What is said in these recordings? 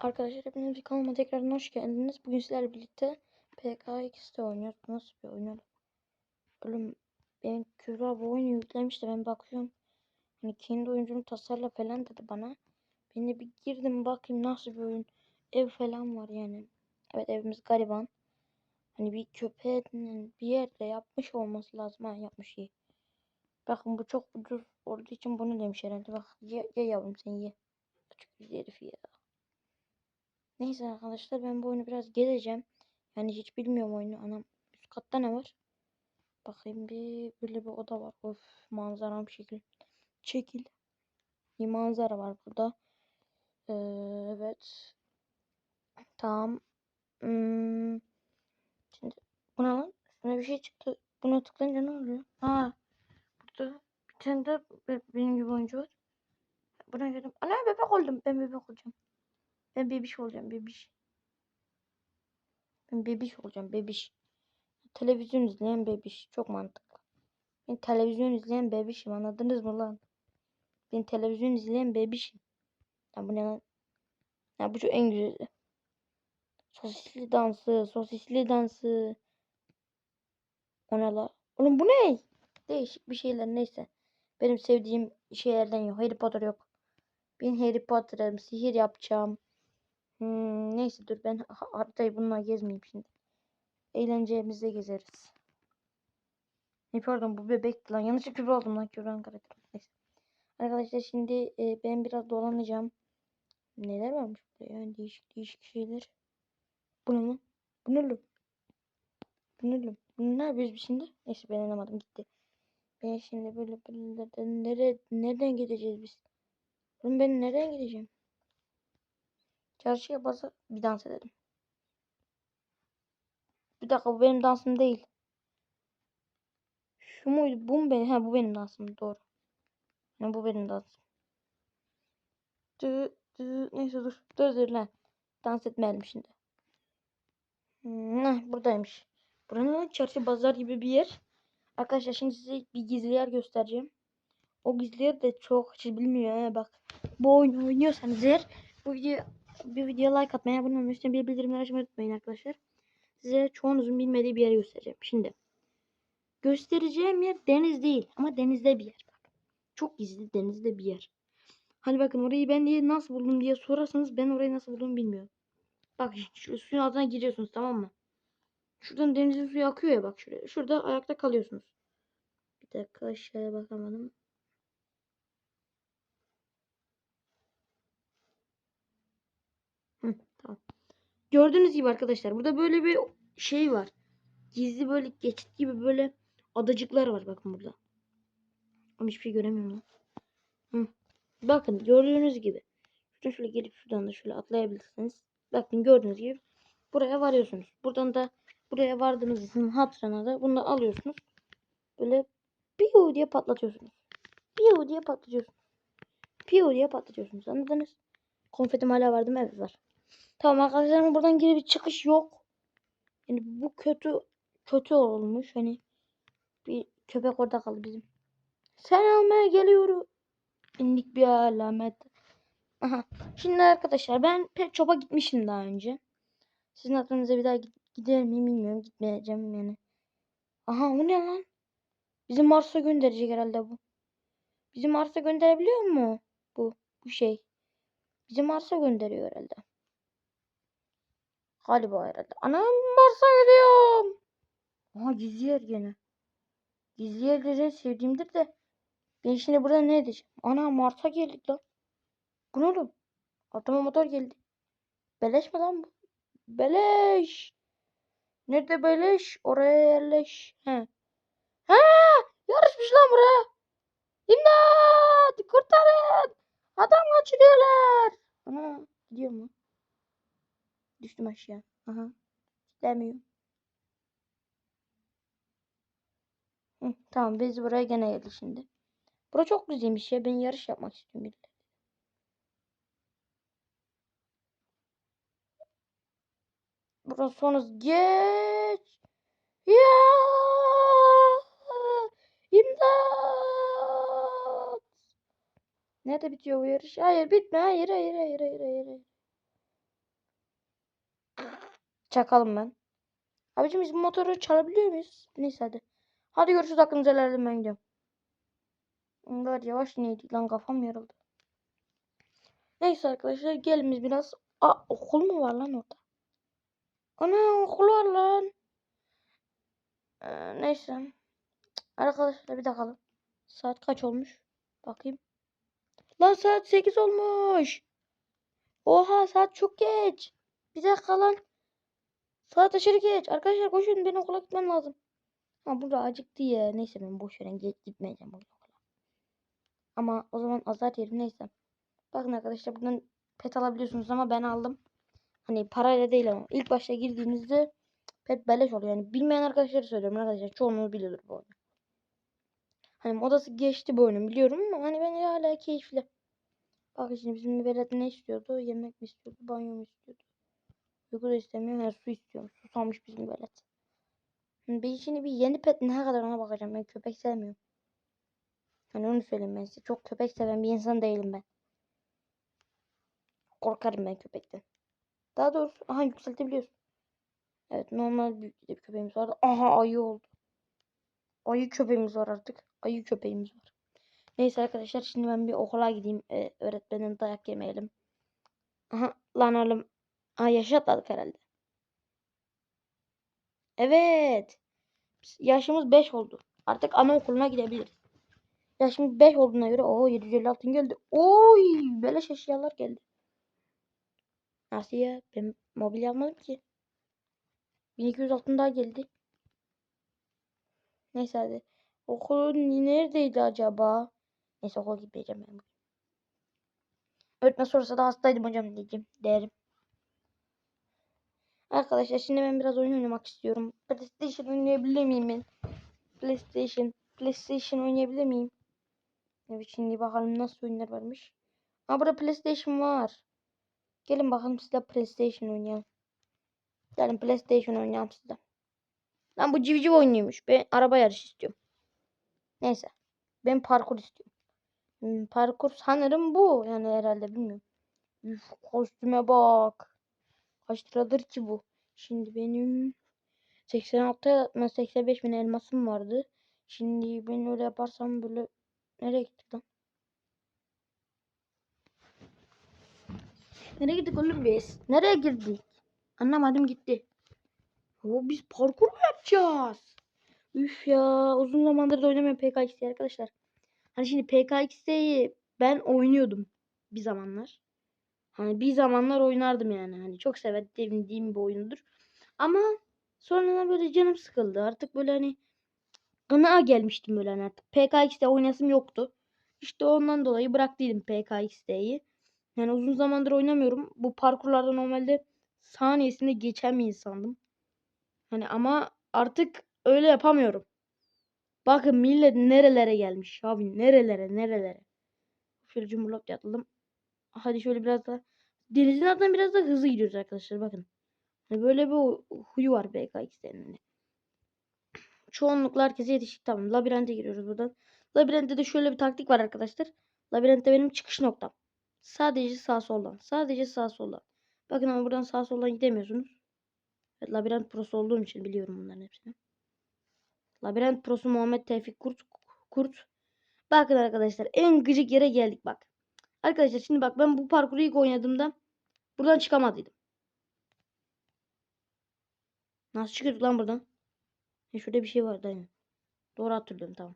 Arkadaşlar hepiniz bir kanalıma tekrardan hoş geldiniz. Bugün sizlerle birlikte PKX'de oynuyoruz. Bu nasıl bir oyun oğlum? Benim Kübra bu oyunu yüklemiş de ben bakıyorum. Hani kendi oyuncunu tasarla falan dedi bana. Ben de bir girdim bakayım nasıl bir oyun. Ev falan var yani. Evet evimiz gariban. Hani bir köpeğin bir yerde yapmış olması lazım. Ha yapmış iyi. Bakın bu çok ucuz olduğu için bunu demiş herhalde. Bak ye, ye yavrum sen ye. Küçük bir herif ya. Neyse arkadaşlar ben bu oyunu biraz gezeceğim. Yani hiç bilmiyorum oyunu. Anam üst katta ne var? Bakayım bir böyle bir oda var. Of manzaram şekil. Çekil. Bir manzara var burada. Ee, evet. Tamam. Hmm. Şimdi bu ne lan? Üstüne bir şey çıktı. Buna tıklayınca ne oluyor? Ha. Burada bir tane de be- benim gibi oyuncu var. Buna girdim. Ana bebek oldum. Ben bebek olacağım. Ben bebiş olacağım. Bebiş. Ben bebiş olacağım. Bebiş. Televizyon izleyen bebiş. Çok mantıklı. Ben televizyon izleyen bebişim. Anladınız mı lan? Ben televizyon izleyen bebişim. Ya bu ne lan? Ya bu şu en güzeli. Sosisli dansı. Sosisli dansı. O ne la? Oğlum bu ne? Değişik bir şeyler neyse. Benim sevdiğim şeylerden yok. Harry Potter yok. Ben Harry Potter'ım. Sihir yapacağım. Hmm, neyse dur ben ha- haritayı bununla gezmeyeyim şimdi. Eğlencemizde gezeriz. Ne pardon bu bebekti lan. Yanlışlıkla kübra oldum lan. Kübra'nın karakteri. Neyse. Arkadaşlar şimdi e, ben biraz dolanacağım. Neler varmış burada ya? Değişik değişik şeyler. Bu ne lan? Bu ne lan? Bu ne lan? Bunu ne yapıyoruz biz şimdi? Neyse ben anlamadım gitti. Ben şimdi böyle böyle nereye, nereden gideceğiz biz? Oğlum ben nereden gideceğim? Çarşıya basıp bir dans edelim. Bir dakika bu benim dansım değil. Şu muydu? Bu mu benim? Ha bu benim dansım. Doğru. Ha, bu benim dansım. Dı, dı, neyse dur. Dur dur lan. Dans etmeyelim şimdi. Hmm, buradaymış. Buranın çarşı pazar gibi bir yer. Arkadaşlar şimdi size bir gizli yer göstereceğim. O gizli yer de çok kişi bilmiyor. ha, bak. Bu oyunu oynuyorsanız eğer bu video bir videoya like atmayı, abone olmayı, bir bildirimleri açmayı unutmayın arkadaşlar. Size çoğunuzun bilmediği bir yer göstereceğim. Şimdi göstereceğim yer deniz değil ama denizde bir yer. Bak. Çok gizli denizde bir yer. Hani bakın orayı ben diye nasıl buldum diye sorarsanız ben orayı nasıl buldum bilmiyorum. Bak şu suyun altına giriyorsunuz tamam mı? Şuradan denizin suyu akıyor ya bak şuraya. Şurada ayakta kalıyorsunuz. Bir dakika aşağıya bakamadım. Hı, tamam. Gördüğünüz gibi arkadaşlar burada böyle bir şey var. Gizli böyle geçit gibi böyle adacıklar var bakın burada. Ama hiçbir şey göremiyorum lan. Hı. Bakın gördüğünüz gibi. Şuradan şöyle gelip şuradan da şöyle atlayabilirsiniz. Bakın gördüğünüz gibi buraya varıyorsunuz. Buradan da buraya vardığınız için hatırına da bunu da alıyorsunuz. Böyle piyo diye patlatıyorsunuz. Piyo diye patlatıyorsunuz. Piyo diye patlatıyorsunuz. Anladınız? Konfetim hala vardı mı? Evet var. Tamam arkadaşlar buradan geri bir çıkış yok. Yani bu kötü kötü olmuş. Hani bir köpek orada kaldı bizim. Sen almaya geliyorum. İndik bir alamet. Aha. Şimdi arkadaşlar ben Pet Shop'a gitmişim daha önce. Sizin aklınıza bir daha gider miyim bilmiyorum. Gitmeyeceğim yani. Aha o ne lan? Bizi Mars'a gönderecek herhalde bu. Bizi Mars'a gönderebiliyor mu? Bu bu şey. Bizi Mars'a gönderiyor herhalde. Galiba herhalde. Anam Mars'a gidiyorum. Aha gizli yer gene. Gizli yerleri sevdiğimdir de. Ben şimdi burada ne edeceğim? Ana Mars'a geldik lan. Bu ne oğlum? Atıma motor geldi. Beleş mi lan bu? Beleş. Nerede beleş? Oraya yerleş. He. Ha! Yarışmış lan bura. İmdat! Kurtarın! Adam kaçırıyorlar. Ana gidiyor mu? Düştüm aşağı. Aha. Demiyor. Hı, tamam biz buraya gene geldik şimdi. Bura çok güzelmiş ya. Ben yarış yapmak istiyorum biriyle. Burası sonrası geç. Ya! İmdat! Nerede bitiyor bu yarış? Hayır bitme. Hayır hayır hayır hayır hayır. hayır. Çakalım ben. Abicim biz bu motoru çalabiliyor muyuz? Neyse hadi. Hadi görüşürüz aklınıza helal ben gidiyorum. Var yavaş neydi lan kafam yarıldı. Neyse arkadaşlar gelin biz biraz. Aa okul mu var lan orada? Ana okul var lan. Ee, neyse. Arkadaşlar bir bakalım. Saat kaç olmuş? Bakayım. Lan saat 8 olmuş. Oha saat çok geç. Bir dakika lan. Saat aşırı geç. Arkadaşlar koşun ben okula gitmem lazım. Ha burada acıktı ya. Neyse ben boş ge- gitmeyeceğim bugün okula. Ama o zaman azar yerim neyse. Bakın arkadaşlar buradan pet alabiliyorsunuz ama ben aldım. Hani parayla değil ama ilk başta girdiğinizde pet beleş oluyor. Yani bilmeyen arkadaşlara söylüyorum arkadaşlar. Çoğunuz biliyordur bu oyunu. Hani modası geçti bu oyunun biliyorum ama hani bence hala keyifli. Bak şimdi bizim velet ne istiyordu? Yemek mi istiyordu? Banyo mu istiyordu? Uyku da istemiyor. Her su istiyor. Susamış bizim velet. Ben şimdi bir yeni pet ne kadar ona bakacağım. Ben köpek sevmiyorum. Hani onu söyleyeyim ben size. Çok köpek seven bir insan değilim ben. Korkarım ben köpekten. Daha doğrusu aha yükseltebiliyorsun. Evet normal büyük bir köpeğimiz vardı. Aha ayı oldu. Ayı köpeğimiz var artık. Ayı köpeğimiz var. Neyse arkadaşlar şimdi ben bir okula gideyim. Ee, öğretmenin dayak yemeyelim. Aha lan oğlum. Aha yaşatmadık herhalde. Evet. Yaşımız 5 oldu. Artık anaokuluna gidebiliriz. Yaşımız 5 olduğuna göre o 750 altın geldi. Oy beleş eşyalar geldi. Nasıl ya? Ben mobilya almadım ki. 1200 altın daha geldi. Neyse hadi. Okul neredeydi acaba? Neyse okula gitmeyeceğim ben. Öğretmen sorarsa da hastaydım hocam diyeceğim. Derim. Arkadaşlar şimdi ben biraz oyun oynamak istiyorum. PlayStation oynayabilir miyim ben? PlayStation. PlayStation oynayabilir miyim? Evet şimdi bakalım nasıl oyunlar varmış. Ha burada PlayStation var. Gelin bakalım sizle PlayStation oynayalım. Gelin PlayStation oynayalım sizle. Lan bu civciv oynuyormuş. Ben araba yarışı istiyorum. Neyse. Ben parkur istiyorum. Hmm, parkur sanırım bu. Yani herhalde bilmiyorum. Üf, kostüme bak. Kaç liradır ki bu? Şimdi benim 86 ben 85 bin elmasım vardı. Şimdi ben öyle yaparsam böyle nereye gittik lan? Nereye gittik oğlum biz? Nereye girdik? Anlamadım gitti. O biz parkur mu yapacağız? Üf ya uzun zamandır da oynamıyorum PKX'yi arkadaşlar. Hani şimdi PKX'yi ben oynuyordum bir zamanlar. Hani bir zamanlar oynardım yani. Hani çok sevdiğim bir oyundur. Ama sonra böyle canım sıkıldı. Artık böyle hani gına gelmiştim böyle hani artık. PKX'de oynasım yoktu. İşte ondan dolayı bıraktıydım PKX'deyi. Yani uzun zamandır oynamıyorum. Bu parkurlarda normalde saniyesinde geçen bir insandım. Hani ama artık öyle yapamıyorum. Bakın millet nerelere gelmiş abi nerelere nerelere. Şöyle cumhurlop yatladım. Hadi şöyle biraz daha. Denizin altından biraz daha hızlı gidiyoruz arkadaşlar bakın. Hani böyle bir huyu var BKX'lerinde. Çoğunlukla herkese yetiştik tamam. Labirente giriyoruz buradan. Labirentte de şöyle bir taktik var arkadaşlar. Labirentte benim çıkış noktam. Sadece sağ soldan. Sadece sağ soldan. Bakın ama buradan sağ soldan gidemiyorsunuz. Evet, labirent prosu olduğum için biliyorum bunların hepsini. Labirent prosu Muhammed Tevfik Kurt. Kurt. Bakın arkadaşlar en gıcık yere geldik bak. Arkadaşlar şimdi bak ben bu parkuru ilk oynadığımda buradan çıkamadıydım. Nasıl çıkıyorduk lan buradan? Ya şurada bir şey vardı aynen. Doğru hatırlıyorum tamam.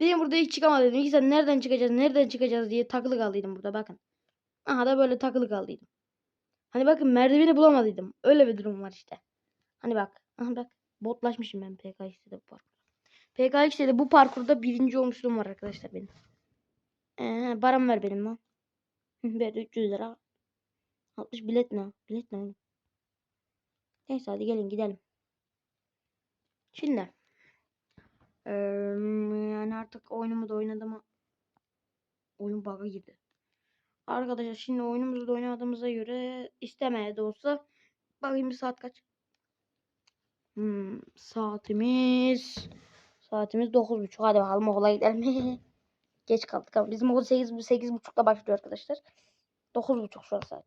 Benim burada hiç çıkamadım. İki sen nereden çıkacağız nereden çıkacağız diye takılı kaldıydım burada bakın. Aha da böyle takılı kaldıydım. Hani bakın merdiveni bulamadıydım. Öyle bir durum var işte. Hani bak. Aha bak. Botlaşmışım ben PKX'de bu parkur. PKX'de bu parkurda birinci olmuşluğum var arkadaşlar benim. Ee, param ver benim lan. Ver 300 lira. 60 bilet ne? Bilet ne? Neyse hadi gelin gidelim. Şimdi. Eee, yani artık oyunumu da oynadım ama oyun bug'a girdi. Arkadaşlar şimdi oyunumuzu da oynadığımıza göre istemeye de olsa bakayım bir saat kaç? Hmm, saatimiz saatimiz 9.30 hadi bakalım okula gidelim. Geç kaldık ama bizim okul 8 8.30'da başlıyor arkadaşlar. 9.30 şu an saat.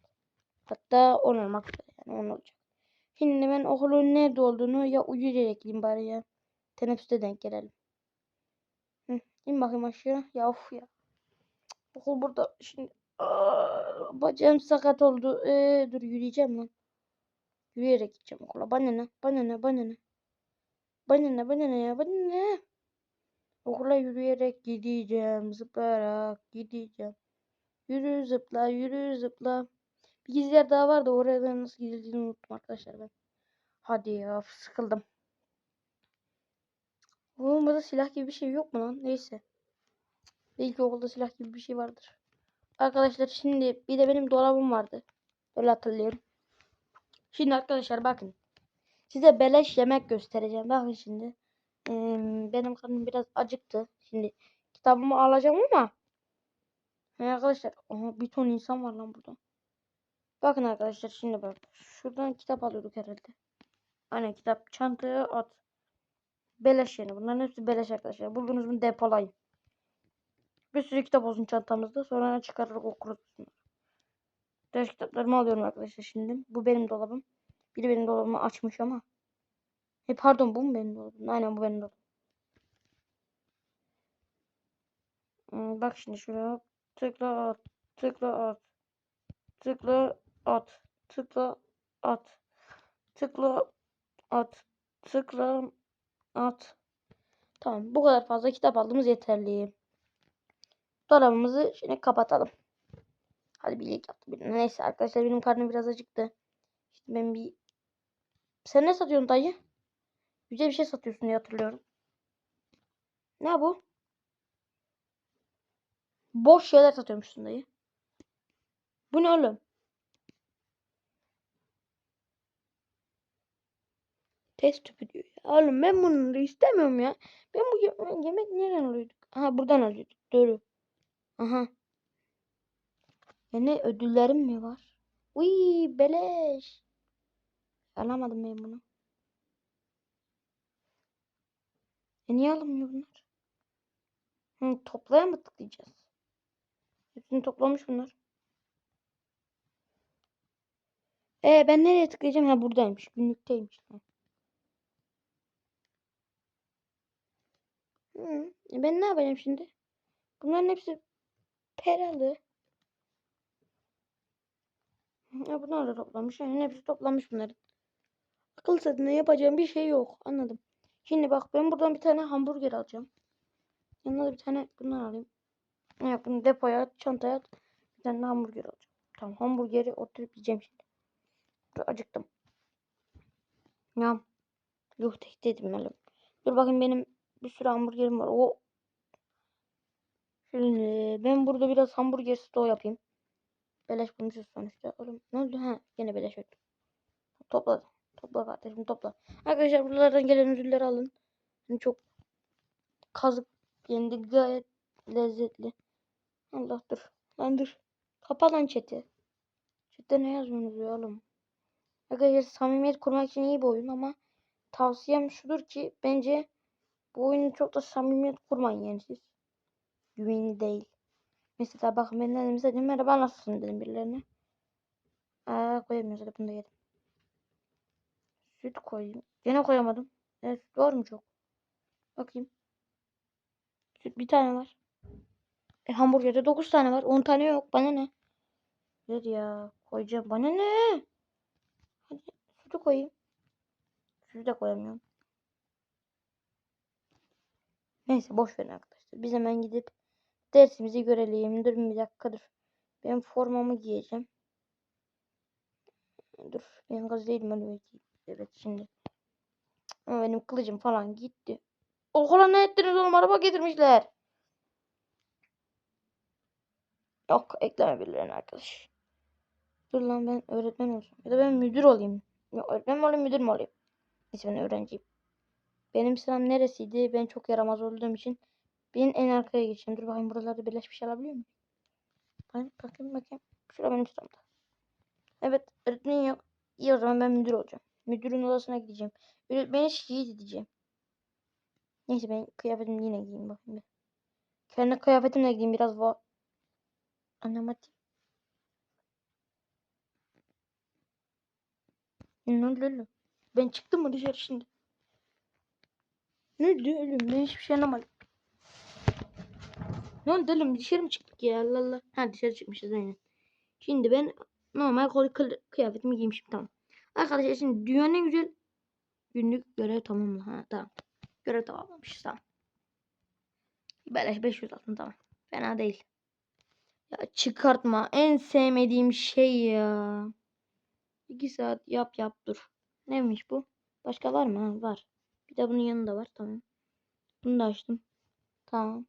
Hatta 10 olmak üzere yani 10 olacak. Şimdi ben okulun nerede olduğunu ya uyuyarak gideyim bari ya. Teneffüste denk gelelim. Hı, in bakayım aşağı. Ya of ya. Okul burada. Şimdi Aa, bacağım sakat oldu. Ee, dur yürüyeceğim lan. Yürüyerek gideceğim okula. Bana ne? Bana ne? Bana ne? Bana ne? Bana ne ya? Bana ne? Okula yürüyerek gideceğim. Zıplayarak gideceğim. Yürü zıpla, yürü zıpla. Bir gizli yer daha var da oraya da nasıl gidildiğini unuttum arkadaşlar ben. Hadi ya sıkıldım. Oğlum burada silah gibi bir şey yok mu lan? Neyse. Belki okulda silah gibi bir şey vardır. Arkadaşlar şimdi bir de benim dolabım vardı. Öyle hatırlıyorum. Şimdi arkadaşlar bakın. Size beleş yemek göstereceğim. Bakın şimdi. Benim karnım biraz acıktı. Şimdi kitabımı alacağım ama. Hey arkadaşlar. Aha, bir ton insan var lan burada. Bakın arkadaşlar şimdi bak. Şuradan kitap alıyorduk herhalde. Aynen kitap. Çantaya at. Beleş yani. Bunların hepsi beleş arkadaşlar. Buldunuz mu depolayın. Bir sürü kitap olsun çantamızda. Sonra çıkarır okuruz. Ders kitaplarımı alıyorum arkadaşlar şimdi. Bu benim dolabım. Biri benim dolabımı açmış ama. E pardon bu mu benim dolabım? Aynen bu benim dolabım. Hmm, bak şimdi şuraya tıkla at. Tıkla at. Tıkla at. Tıkla at. Tıkla at. Tıkla at. Tamam bu kadar fazla kitap aldığımız yeterli. Dolabımızı şimdi kapatalım. Hadi bir ilk yaptı. Neyse arkadaşlar benim karnım biraz acıktı. Şimdi ben bir... Sen ne satıyorsun dayı? Güzel bir şey satıyorsun diye hatırlıyorum. Ne bu? Boş şeyler satıyormuşsun dayı. Bu ne oğlum? Test tüpü diyor. Oğlum ben bunu istemiyorum ya. Ben bu ye- yemek nereden alıyorduk? Aha buradan alıyorduk. Doğru. Aha. Ya ne ödüllerim mi var? Uy beleş. Alamadım ben bunu. E niye alınmıyor bunlar? Hı, toplaya mı tıklayacağız? Hepsini toplamış bunlar. E ben nereye tıklayacağım? Ha buradaymış. Günlükteymiş. Hı, e ben ne yapacağım şimdi? Bunların hepsi peralı. Ya bunlar da toplamış. Yani hepsi toplamış bunların. Akıl satına yapacağım bir şey yok. Anladım. Şimdi bak ben buradan bir tane hamburger alacağım. Yanına da bir tane bundan alayım. Yok bunu depoya at, çantaya at. Bir tane hamburger alacağım. Tamam hamburgeri oturup yiyeceğim şimdi. Dur acıktım. Ya. Yuh dedim oğlum. Dur bakayım benim bir sürü hamburgerim var. O. Şimdi ben burada biraz hamburger stoğu yapayım. Beleş bulmuşuz sonuçta. Oğlum ne oldu? Ha yine beleş öldü. Topla. Topla kardeşim topla. Arkadaşlar buralardan gelen ödülleri alın. Yani çok kazık yendi gayet lezzetli. Allah dur. Lan dur. Kapa lan chat'i. Chat'te ne yazıyorsunuz ya oğlum? Arkadaşlar samimiyet kurmak için iyi bir oyun ama tavsiyem şudur ki bence bu oyunu çok da samimiyet kurmayın yani siz. Güvenli değil. Mesela bakın ben dedim mesela merhaba nasılsın dedim birilerine. Aa koyamıyoruz bunu da yedim. Süt koyayım. Gene koyamadım. Evet var mı çok? Bakayım. Süt bir tane var. E, hamburgerde 9 tane var. 10 tane yok. Bana ne? Ver ya. Koyacağım. Bana ne? Hadi sütü koyayım. Sütü de koyamıyorum. Neyse boş verin arkadaşlar. Biz hemen gidip dersimizi görelim. Dur bir dakika dur. Ben formamı giyeceğim. Dur. Ben gaz değilim öyle giyeyim. Evet şimdi. Benim kılıcım falan gitti. Okula ne ettiniz oğlum? Araba getirmişler. Yok ekleme birilerine arkadaş. Dur lan ben öğretmen olacağım. Ya da ben müdür olayım. Yok öğretmen mi olayım müdür mü olayım? Neyse ben öğrenciyim. Benim sıram neresiydi? Ben çok yaramaz olduğum için ben en arkaya geçeyim. Dur bakayım buralarda birleşmiş alabiliyor muyum? Bakayım bakayım bakayım. Şurada benim sıramda. Evet öğretmen yok. İyi o zaman ben müdür olacağım. Müdürün odasına gideceğim. Öğretmeni şikayet edeceğim. Neyse ben kıyafetimi yine giyeyim bakayım bir. Kendi kıyafetimle gideyim biraz va Anlamadım. Şimdi ne oldu? Ben çıktım mı dışarı şimdi? Ne oldu oğlum? Ben hiçbir şey anlamadım. Ne oldu? Dışarı mı çıktık ya? Allah Allah. Ha dışarı çıkmışız aynen. Şimdi ben normal kıyafetimi giymişim tamam. Arkadaşlar şimdi dünyanın en güzel günlük görev tamamla. Ha tamam. Görev tamamlamışız tamam. Beleş 500 altın tamam. Fena değil. Ya çıkartma. En sevmediğim şey ya. 2 saat yap yap dur. Neymiş bu? Başka var mı? Ha, var. Bir de bunun yanında var. Tamam. Bunu da açtım. Tamam.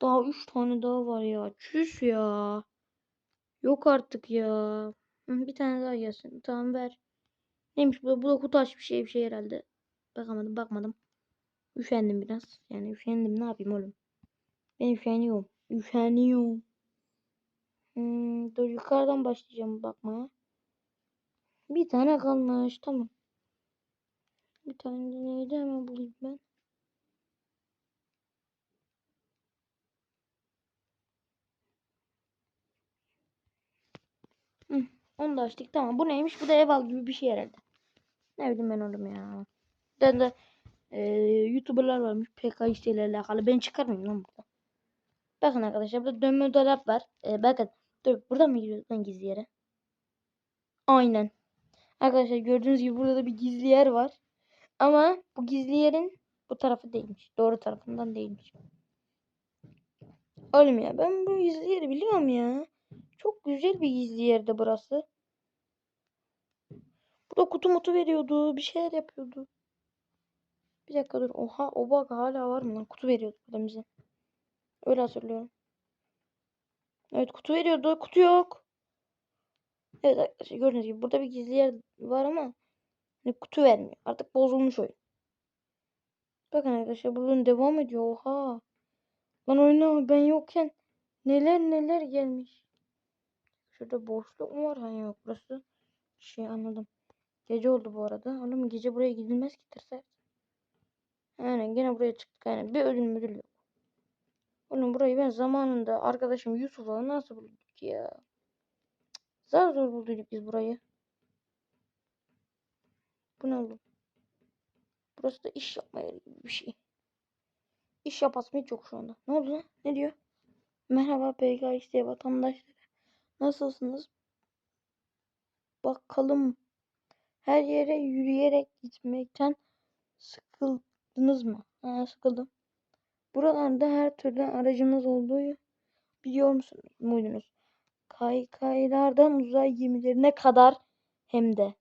Daha 3 tane daha var ya. Çüş ya. Yok artık ya. Bir tane daha gelsin. Tamam ver. Neymiş bu? Bu da kutu bir şey bir şey herhalde. Bakamadım bakmadım. Üşendim biraz. Yani üşendim ne yapayım oğlum. Ben üşeniyorum. Üşeniyorum. Hmm, dur yukarıdan başlayacağım bakmaya. Bir tane kalmış. Tamam. Bir tane neydi hemen bulayım ben. Hı, onu da açtık. Tamam. Bu neymiş? Bu da ev al gibi bir şey herhalde. Ne bileyim ben oğlum ya. Ben de e, YouTuber'lar varmış. PKX ile alakalı. Ben çıkarmayayım lan burada. Bakın arkadaşlar burada dönme dolap var. E, bakın. Dur burada mı giriyoruz lan gizli yere? Aynen. Arkadaşlar gördüğünüz gibi burada da bir gizli yer var. Ama bu gizli yerin bu tarafı değilmiş. Doğru tarafından değilmiş. Oğlum ya ben bu gizli yeri biliyorum ya. Çok güzel bir gizli yerde burası. Burada kutu mutu veriyordu. Bir şeyler yapıyordu. Bir dakika dur. Oha o bak hala var mı lan? Kutu veriyordu burada bize. Öyle hatırlıyorum. Evet kutu veriyordu. Kutu yok. Evet arkadaşlar gördüğünüz gibi burada bir gizli yer var ama hani kutu vermiyor. Artık bozulmuş oyun. Bakın arkadaşlar buradan devam ediyor. Oha. Lan oyuna ben yokken neler neler gelmiş. Şurada boşluk mu var? Ha yok burası. Şey anladım. Gece oldu bu arada. Oğlum gece buraya gidilmez ki tırsak. Aynen gene buraya çıktık. Aynen bir ölüm müdür yok. Oğlum burayı ben zamanında arkadaşım Yusuf'la nasıl bulduk ya? Zar zor bulduk biz burayı. Bu ne oğlum? Burası da iş yapma gibi bir şey. İş yapasım hiç yok şu anda. Ne oldu lan? Ne diyor? Merhaba PKXD vatandaşları. Nasılsınız? Bakalım. Her yere yürüyerek gitmekten sıkıldınız mı? Ha, sıkıldım. Buralarda her türlü aracınız olduğu biliyor musunuz? Muydunuz? Kaykaylardan uzay gemilerine kadar hem de.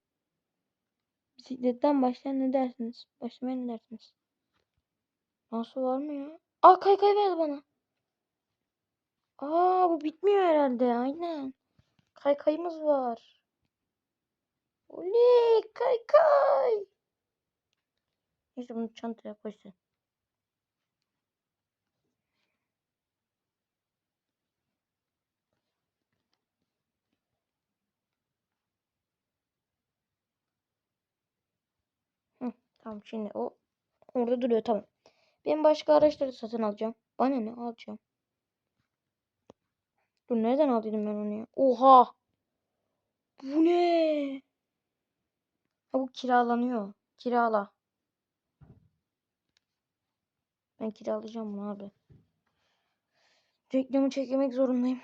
Bisikletten başlayan ne dersiniz? Başlamaya ne dersiniz? Nasıl var mı ya? Aa kaykay verdi bana. Aa bu bitmiyor herhalde. Aynen. Kaykayımız var. Oley kaykay. Neyse bunu çantaya koysun. Tamam şimdi o orada duruyor tamam. Ben başka araçları satın alacağım. Bana ne alacağım? Dur nereden aldıydım ben onu ya? Oha! Bu ne? Ha, bu kiralanıyor. Kirala. Ben kiralayacağım bunu abi. Reklamı çekmek zorundayım.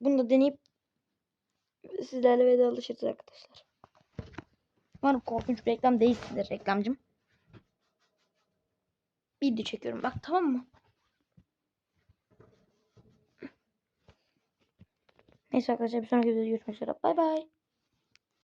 Bunu da deneyip sizlerle vedalaşırız arkadaşlar. Umarım korkunç bir reklam değilsindir reklamcım. Video çekiyorum bak tamam mı? Neyse arkadaşlar bir sonraki videoda görüşmek üzere. Bay bay.